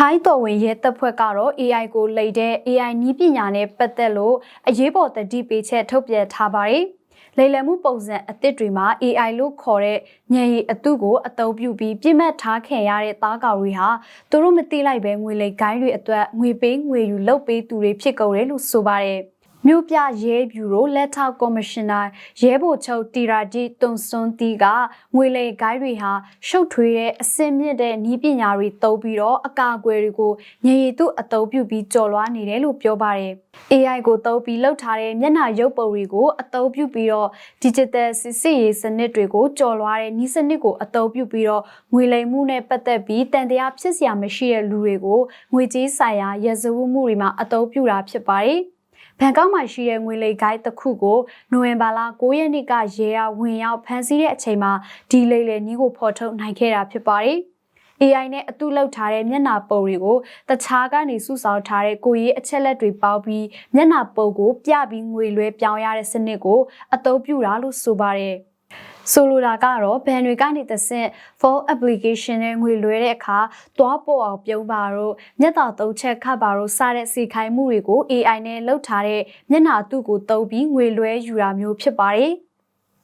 ထိုင်းတော်ဝင်ရဲတပ်ဖွဲ့ကတော့ AI ကိုလိတ်တဲ့ AI နီးပညာနဲ့ပတ်သက်လို့အရေးပေါ်တတိပေးချက်ထုတ်ပြန်ထားပါတယ်။လိမ်လည်မှုပုံစံအသစ်တွေမှာ AI လို့ခေါ်တဲ့ဉာဏ်ရည်အတုကိုအသုံးပြုပြီးပြစ်မှတ်ထားခံရတဲ့သားကောင်တွေဟာသူတို့မသိလိုက်ပဲငွေလိမ်ဂိုင်းတွေအတွက်ငွေပေးငွေယူလုပ်ပေးသူတွေဖြစ်ကုန်တယ်လို့ဆိုပါတယ်။ မြို့ပြရဲဗျူရိုလက်ထောက်ကော်မရှင်နာရဲဘော်ချုပ်တီရာဂျီတွန်စွန်တီကငွေလေဂိုင်းတွေဟာရှုပ်ထွေးတဲ့အစင်မြင့်တဲ့နီးပညာတွေသုံးပြီးတော့အကာအကွယ်တွေကိုညရည်သူအသုံးပြုပြီးကြော်လွှားနေတယ်လို့ပြောပါတယ်။ AI ကိုသုံးပြီးလှုပ်ထားတဲ့မျက်နှာရုပ်ပုံတွေကိုအသုံးပြုပြီးတော့ digital စစ်စစ်ရေးစနစ်တွေကိုကြော်လွှားတဲ့ဤစနစ်ကိုအသုံးပြုပြီးတော့ငွေလိမ်မှုနဲ့ပတ်သက်ပြီးတန်တရားဖြစ်စရာမရှိတဲ့လူတွေကိုငွေကြေးဆိုင်ရာရဇဝမှုတွေမှာအသုံးပြုတာဖြစ်ပါတယ်။ ဘန်ကောက်မှာရှိတဲ့ငွေလိမ်ဂိုင်းတစ်ခုကိုနိုဝင်ဘာလ9ရက်နေ့ကရဲရဝင်ရောက်ဖမ်းဆီးတဲ့အချိန်မှာဒီလိမ်လည်နီးကိုဖော်ထုတ်နိုင်ခဲ့တာဖြစ်ပါတယ်။ AI နဲ့အတုလောက်ထားတဲ့မျက်နှာပုံတွေကိုတခြားကနေစုဆောင်းထားတဲ့ကိုရေးအချက်လက်တွေပေါင်းပြီးမျက်နှာပုံကိုပြပြီးငွေလွှဲပြောင်းရတဲ့စနစ်ကိုအသုံးပြုတာလို့ဆိုပါတယ်။ ဆိုလိုတာကတော့ဘန်တွေကနေသဆင့် phone application နဲ့ငွေလွှဲတဲ့အခါသွားပေါ်အောင်ပြုံးပါတော့မျက်တော်သုံးချက်ခတ်ပါတော့စတဲ့စီခိုင်းမှုတွေကို AI နဲ့လုပ်ထားတဲ့မျက်နှာသူ့ကိုသုံးပြီးငွေလွှဲယူတာမျိုးဖြစ်ပါတယ်။